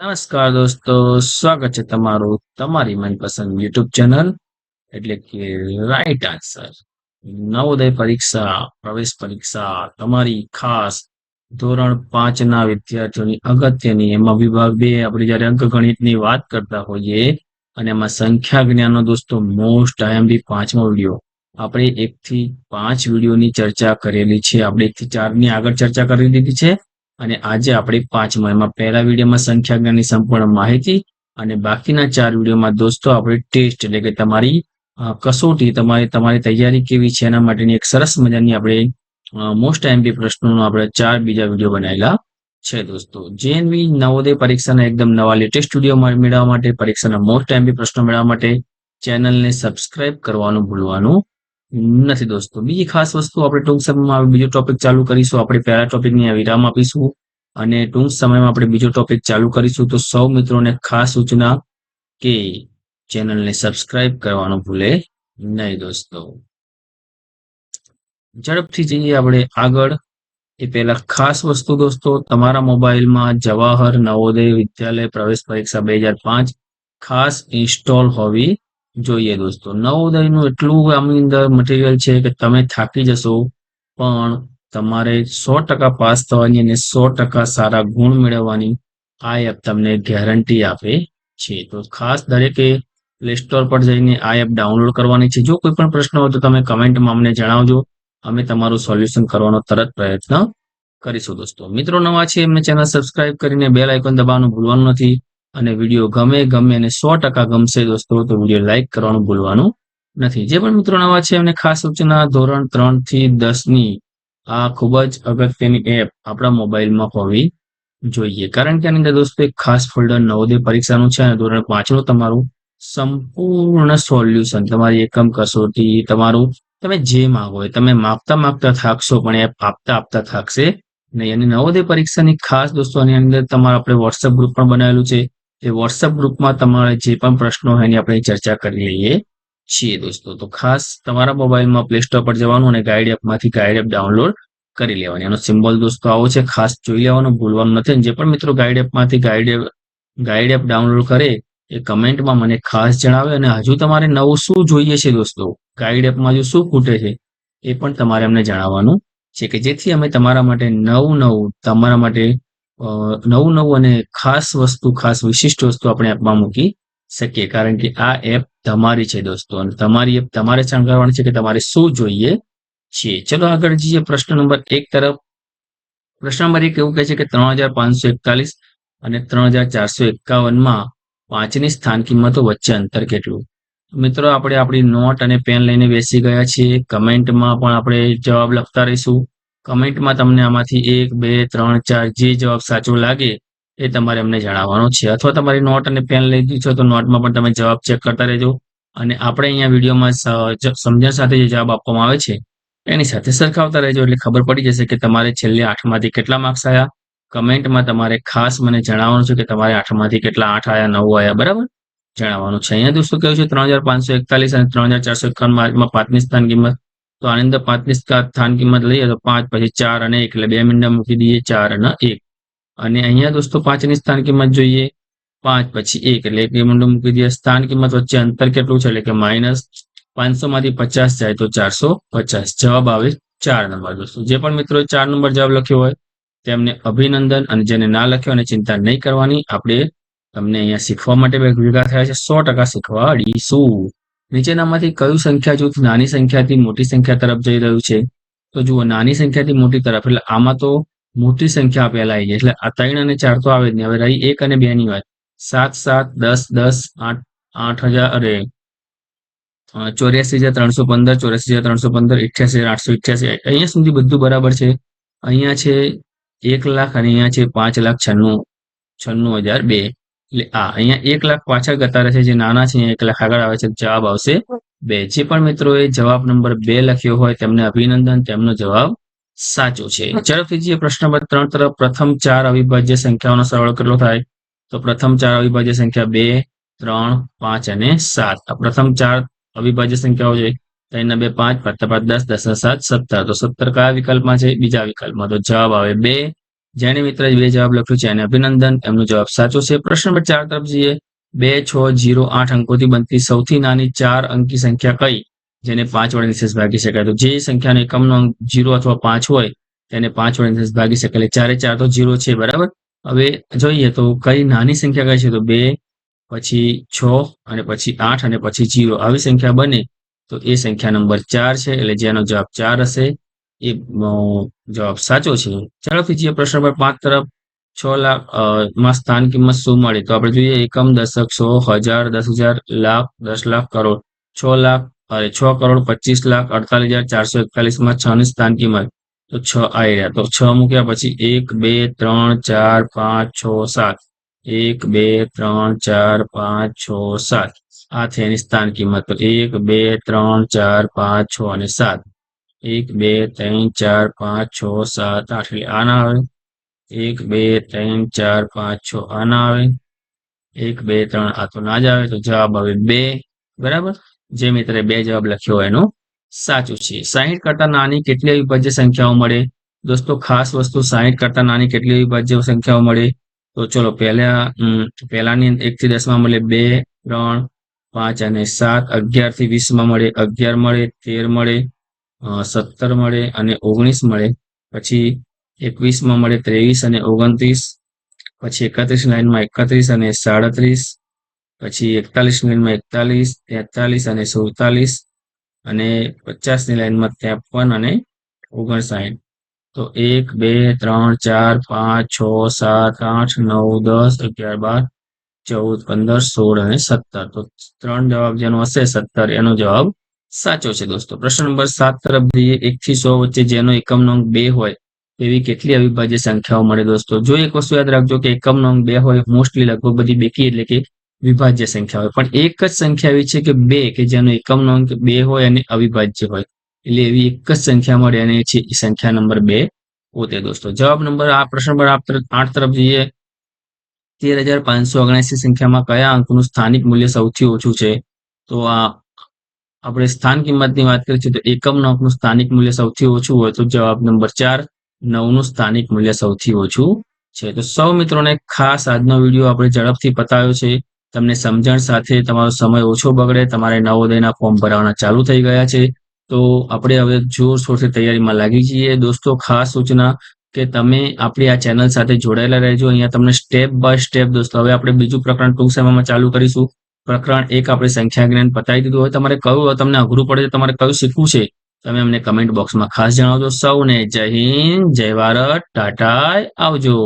નમસ્કાર દોસ્તો, સ્વાગત છે તમારું તમારી મનપસંદ યુટ્યુબ ચેનલ એટલે કે રાઈટ આન્સર નવોદય પરીક્ષા, પ્રવેશ પરીક્ષા, તમારી ખાસ ધોરણ પાંચ ના વિદ્યાર્થીઓની અગત્યની, એમાં વિભાગ બે આપણે જયારે અંકગણિતની વાત કરતા હોઈએ અને એમાં સંખ્યા જ્ઞાનનો દોસ્તો મોસ્ટ આઈએમબી પાંચમો વીડિયો. આપણે એક થી પાંચ વિડીયોની ચર્ચા કરેલી છે, આપણે એક થી ચારની આગળ ચર્ચા કરી દીધી છે. અને આજે આપણે પાંચમા, એમાં પહેલા વિડીયોમાં સંખ્યા જ્ઞાનની સંપૂર્ણ માહિતી અને બાકીના ચાર વિડીયોમાં દોસ્તો આપણે ટેસ્ટ એટલે કે તમારી કસોટી, તમારી તમારી તૈયારી કેવી છે એના માટેની એક સરસ મજાની આપણે મોસ્ટ એમપી પ્રશ્નોનો આપણે ચાર બીજા વીડિયો બનાવેલા છે દોસ્તો. જેએનવી નવોદય પરીક્ષાના એકદમ નવા લેટેસ્ટ વીડિયો મેળવવા માટે, પરીક્ષાના મોસ્ટ એમપી પ્રશ્નો મેળવવા માટે ચેનલને સબસ્ક્રાઇબ કરવાનું ભૂલવાનું નથી દોસ્તો. બીજી ખાસ વસ્તુ આપણે ટૂંક સમયમાં બીજો ટોપિક ચાલુ કરીશું. આપણે પહેલા ટોપિકને વિરામ આપીશું. અને ટૂંક સમયમાં આપણે બીજો ટોપિક ચાલુ કરીશું. તો સૌ મિત્રોને ખાસ સૂચના કે ચેનલને સબસ્ક્રાઇબ કરવાનું ભૂલે નહીં દોસ્તો. ઝડપથી જઈએ આપણે આગળ. એ પહેલા ખાસ વસ્તુ દોસ્તો, તમારા મોબાઈલમાં જવાહર નવોદય વિદ્યાલય પ્રવેશ પરીક્ષા બે ખાસ ઇન્સ્ટોલ હોવી જોઈએ દોસ્તો. નવોદયનું એટલું આમની અંદર મટીરિયલ છે કે તમે થાકી જશો, પણ તમારે સો ટકા પાસ થવાની અને સો ટકા સારા ગુણ મેળવવાની આ એપ તમને ગેરંટી આપે છે. તો ખાસ દરેકે પ્લે સ્ટોર પર જઈને આ એપ ડાઉનલોડ કરવાની છે. જો કોઈ પણ પ્રશ્ન હોય તો તમે કમેન્ટમાં અમને જણાવજો. અમે તમારું સોલ્યુશન કરવાનો તરત પ્રયત્ન કરીશું દોસ્તો. મિત્રો નવા છે એમને ચેનલ સબસ્ક્રાઇબ કરીને બેલ આઇકોન દબાવવાનું ભૂલવાનું નથી. અને વીડિયો ગમે ગમે અને સો ટકા ગમશે દોસ્તો, તો વીડિયો લાઇક કરવાનું ભૂલવાનું નથી. જે પણ મિત્રો નવા છે એમને ખાસ સૂચના ધોરણ ત્રણથી દસની આ ખૂબ જ અગત્યની એપ આપણા મોબાઈલમાં હોવી જોઈએ. કારણ કે આની અંદર દોસ્તો એક ખાસ ફોલ્ડર નવોદય પરીક્ષાનું છે અને ધોરણ પાંચનું તમારું સંપૂર્ણ સોલ્યુશન તમારી એકમ કસોટી, તમારું તમે જે માંગો તમે માપતા માપતા થાકશો, પણ એપ આપતા આપતા થાકશે નહીં. અને નવોદય પરીક્ષાની ખાસ દોસ્તો આની અંદર તમારે આપણે વોટ્સઅપ ગ્રુપ પણ બનાવેલું છે. એ વોટ્સઅપ ગ્રુપમાં તમારે જે પણ પ્રશ્નો હોય એની આપણે ચર્ચા કરી લઈએ છીએ દોસ્તો. તો ખાસ તમારા મોબાઈલમાં પ્લે સ્ટોર પર જવાનું અને ગાઈડ એપમાંથી ગાઈડ એપ ડાઉનલોડ કરી લેવાની. એનો સિમ્બોલ દોસ્તો આવો છે. ખાસ જોઈ લેવાનું, ભૂલવાનું નથી. જે પણ મિત્રો guide એપમાંથી guide app guide app download કરે એ કમેન્ટમાં મને ખાસ જણાવે અને હજુ તમારે નવું શું જોઈએ છે દોસ્તો? ગાઈડ એપમાં હજુ શું ખૂટે છે? એ પણ તમારે અમને જણાવવાનું છે કે જેથી અમે તમારા માટે નવું નવું, તમારા માટે નવું નવું અને ખાસ વસ્તુ, ખાસ વિશિષ્ટ વસ્તુ આપણે એપમાં મૂકી શકીએ. કારણ કે આ એપ તમારી છે દોસ્તો અને તમારી એપ તમારે શણગારવાની છે કે તમારે શું જોઈએ છે? ચલો આગળ જઈએ પ્રશ્ન નંબર એક તરફ. પ્રશ્ન નંબર એક એવું કહે છે કે ત્રણ હજાર પાંચસો એકતાલીસ અને ત્રણ હજાર ચારસો એકાવનમાં પાંચની સ્થાન કિંમતો વચ્ચે અંતર કેટલું? મિત્રો, આપણે આપણી નોટ અને પેન લઈને બેસી ગયા છીએ. કમેન્ટમાં પણ આપણે જવાબ લખતા રહીશું. કમેન્ટમાં તમને આમાંથી એક, બે, ત્રણ, ચાર જે જવાબ સાચો લાગે એ તમારે અમને જણાવવાનો છે. અથવા તમારી નોટ અને પેન લઈ છો તો નોટમાં પણ તમે જવાબ ચેક કરતા રહેજો. અને આપણે અહીંયા વિડીયોમાં સમજણ સાથે જે જવાબ આપવામાં આવે છે, એની સાથે સરખાવતા રહેજો. એટલે ખબર પડી જશે કે તમારે છેલ્લે આઠમાંથી કેટલા માર્ક્સ આવ્યા કમેન્ટમાં તમારે ખાસ મને જણાવવાનું છે કે તમારે આઠમાંથી કેટલા આઠ આવ્યા નવ આવ્યા બરાબર? જણાવવાનું છે. અહીંયા દોસ્તો કહ્યું છે? ત્રણ હજાર પાંચસો એકતાલીસ અને ત્રણ હજાર ચારસો એકાવન માર્કમાં પાકિસ્તાન કિંમત તો આની અંદર પાંચની સ્થાન કિંમત લઈએ તો પાંચ પછી ચાર અને એક, એટલે બે મિનિટ મૂકી દઈએ ચાર અને એક. અને અહીંયા દોસ્તો પાંચની સ્થાન કિંમત જોઈએ. પાંચ પછી એક, એટલે એક મિનિટ મૂકી દઈએ. સ્થાન કિંમત વચ્ચે અંતર કેટલું છે? એટલે કે માઇનસ પાંચસો માંથી પચાસ જાય તો ચારસો પચાસ. જવાબ આવે ચાર નંબર દોસ્તો. જે પણ મિત્રો ચાર નંબર જવાબ લખ્યો હોય, તેમને અભિનંદન અને જેને ના લખ્યો અને ચિંતા નહીં કરવાની. આપણે તમને અહીંયા શીખવા માટે ભેગા થયા છે. સો ટકા શીખવાડીશું. નીચેનામાંથી કયું સંખ્યા જૂથ નાની સંખ્યાથી મોટી સંખ્યા તરફ જઈ રહ્યું છે? તો જુઓ, નાની સંખ્યાથી મોટી તરફ, એટલે આમાં તો મોટી સંખ્યા પહેલા આવી એટલે આ ત્રણ અને ચાર તો આવે જ નહીં. હવે રહી એક અને બે ની વાત. સાત સાત, દસ દસ, આઠ આઠ હજાર, અરે ચોર્યાસી હજાર ત્રણસો પંદર, ચોર્યાસી હજાર ત્રણસો પંદર, અઠ્યાસી હજાર આઠસો અઠ્યાસી. અહીંયા સુધી બધું બરાબર છે. અહીંયા છે એક લાખ અને અહીંયા છે પાંચ લાખ છન્નું છન્નું હજાર બે. એટલે આ અહીંયા એક લાખ પાછળ ગતારે છે જે નાના છે, એક લાખ આગળ આવે છે, જવાબ આવશે બે. જે પણ મિત્રોએ જવાબ નંબર બે લખ્યો હોય, તેમને અભિનંદન, તેમનો જવાબ સાચો છે. ઝડપથી જે પ્રશ્ન નંબર ત્રણ તરફ. પ્રથમ ચાર અવિભાજ્ય સંખ્યાઓનો સરવાળો કેટલો થાય? તો પ્રથમ ચાર અવિભાજ્ય સંખ્યા બે, ત્રણ, પાંચ અને સાત. આ પ્રથમ ચાર અવિભાજ્ય સંખ્યાઓ છે. ત્રણ બે, પાંચ પાંચ પાંચ, દસ દસ સાત, સત્તર. તો સત્તર કયા વિકલ્પમાં છે? બીજા વિકલ્પમાં. તો જવાબ આવે બે જેને મિત્ર બે જવાબ લખ્યું છે એને અભિનંદન. એમનો જવાબ સાચો છે. પ્રશ્ન નંબર ચાર તરફ જઈએ. બે, છ, જીરો, આઠ અંકોથી બનતી સૌથી નાની ચાર અંકી સંખ્યા કઈ? જેને પાંચ વડે નિશેષ ભાગી શકાય. તો જે સંખ્યાનો એકમનો અંક જીરો અથવા પાંચ હોય, તેને પાંચ વડે નિશેષ ભાગી શકાય. એટલે ચારે ચાર તો જીરો છે, બરાબર? હવે જોઈએ તો કઈ નાની સંખ્યા કઈ છે? તો બે, પછી છ, અને પછી આઠ, અને પછી જીરો. આવી સંખ્યા બને તો એ સંખ્યા નંબર ચાર છે. એટલે જેનો જવાબ ચાર હશે. એ જવાબ સાચો છે. ચાલોથી જે પ્રશ્ન પર પાંચ તરફ છ લાખમાં સ્થાન કિંમત શું મળે? તો આપણે જોઈએ એકમ દશક સો, હજાર, દસ હજાર, લાખ, દસ લાખ, કરોડ. છ લાખ, અરે, છ કરોડ, પચીસ લાખ, અડતાલીસ હજાર, ચારસો એકતાલીસમાં છ ની સ્થાન કિંમત. તો છ આવી રહ્યા તો છ મૂક્યા પછી એક, બે, ત્રણ, ચાર, પાંચ, છ, સાત. એક, બે, ત્રણ, ચાર, પાંચ, છ, સાત. આ છે એની સ્થાન કિંમત. તો એક, બે, ત્રણ, ચાર, પાંચ, છ અને સાત. એક, બે, ત્રણ, ચાર, પાંચ, છ, સાત, આઠ, એટલે આના આવે. એક, બે, ત્રણ, ચાર, પાંચ, છ, આના આવે. એક, બે, ત્રણ, આ તો ના જ આવે, તો જવાબ આવે બે. બરાબર? જે મિત્રે બે જવાબ લખ્યો એનું સાચું છે. સાહીઠ કરતા નાની કેટલી અવિભાજ્ય સંખ્યાઓ મળે? દોસ્તો, ખાસ વસ્તુ, સાહીઠ કરતા નાની કેટલી અવિભાજ્ય સંખ્યાઓ મળે? તો ચલો, પહેલા પહેલાની એક થી દસમાં મળે બે, ત્રણ, પાંચ અને સાત. અગિયારથી વીસમાં મળે. અગિયાર મળે, તેર મળે. સત્તર મળે અને ઓગણીસ મળે. પછી એકવીસમાં મળે ત્રેવીસ અને ઓગણત્રીસ. પછી એકત્રીસ લાઈનમાં એકત્રીસ અને સાડત્રીસ. પછી એકતાલીસ લાઈનમાં એકતાલીસ, તેતાલીસ અને સુડતાલીસ. અને પચાસની લાઈનમાં ત્રેપન અને ઓગણસાઠ. તો એક, બે, ત્રણ, ચાર, પાંચ, છ, સાત, આઠ, નવ, દસ, અગિયાર, બાર, ચૌદ, પંદર, સોળ અને સત્તર. તો ત્રણ જવાબ જેનો હશે, સત્તર. એનો જવાબ સાચો છે દોસ્તો. પ્રશ્ન નંબર સાત તરફ જઈએ. એક થી સો વચ્ચે જેનો એકમનો અંક બે હોય, એવી કેટલી અવિભાજ્ય સંખ્યાઓ મળે દોસ્તો? જો એક વસ્તુ યાદ રાખજો કે એકમનો અંક બે હોય મોસ્ટલી લગભગ બધી બેકી એટલે કે વિભાજ્ય સંખ્યા હોય. પણ એક જ સંખ્યા એવી છે કે બે, કે જેનો એકમનો અંક બે હોય અને અવિભાજ્ય હોય. એટલે એવી એક જ સંખ્યા મળે અને છે સંખ્યા નંબર બે પોતે દોસ્તો. જવાબ નંબર આ પ્રશ્ન નંબર આઠ તરફ જઈએ. તેર હજાર પાંચસો ઓગણસી સંખ્યામાં કયા અંકનું સ્થાનિક મૂલ્ય સૌથી ઓછું છે? તો આ આપણે સ્થાન કિંમતની વાત કરીએ છીએ તો એકમ નોકનું સ્થાનિક મૂલ્ય સૌથી ઓછું હોય તો જવાબ નંબર ચાર, નવનું સ્થાનિક મૂલ્ય સૌથી ઓછું છે. તો સૌ મિત્રોને ખાસ આજનો વીડિયો આપણે ઝડપથી પતાવ્યો છે. તમને સમજણ સાથે તમારો સમય ઓછો બગડે, તમારે નવોદયના ફોર્મ ભરાવાના ચાલુ થઈ ગયા છે. તો આપણે હવે જોરશોરથી તૈયારીમાં લાગી જઈએ. દોસ્તો, ખાસ સૂચના કે તમે આપણી આ ચેનલ સાથે જોડાયેલા રહેજો. અહીંયા તમને સ્ટેપ બાય સ્ટેપ દોસ્તો, હવે આપણે બીજું પ્રકરણ ટૂંક સમયમાં ચાલુ કરીશું. પ્રકરણ એક આપણે સંખ્યા જ્ઞાન પતાવી દીધું. હોય તમારે કયું તમને અઘરું પડે તમારે કયું શીખવું છે, તમે અમને કમેન્ટ બોક્સમાં ખાસ જણાવજો. સૌને જય હિન્દ, જય ભારત, ટાટા, આવજો.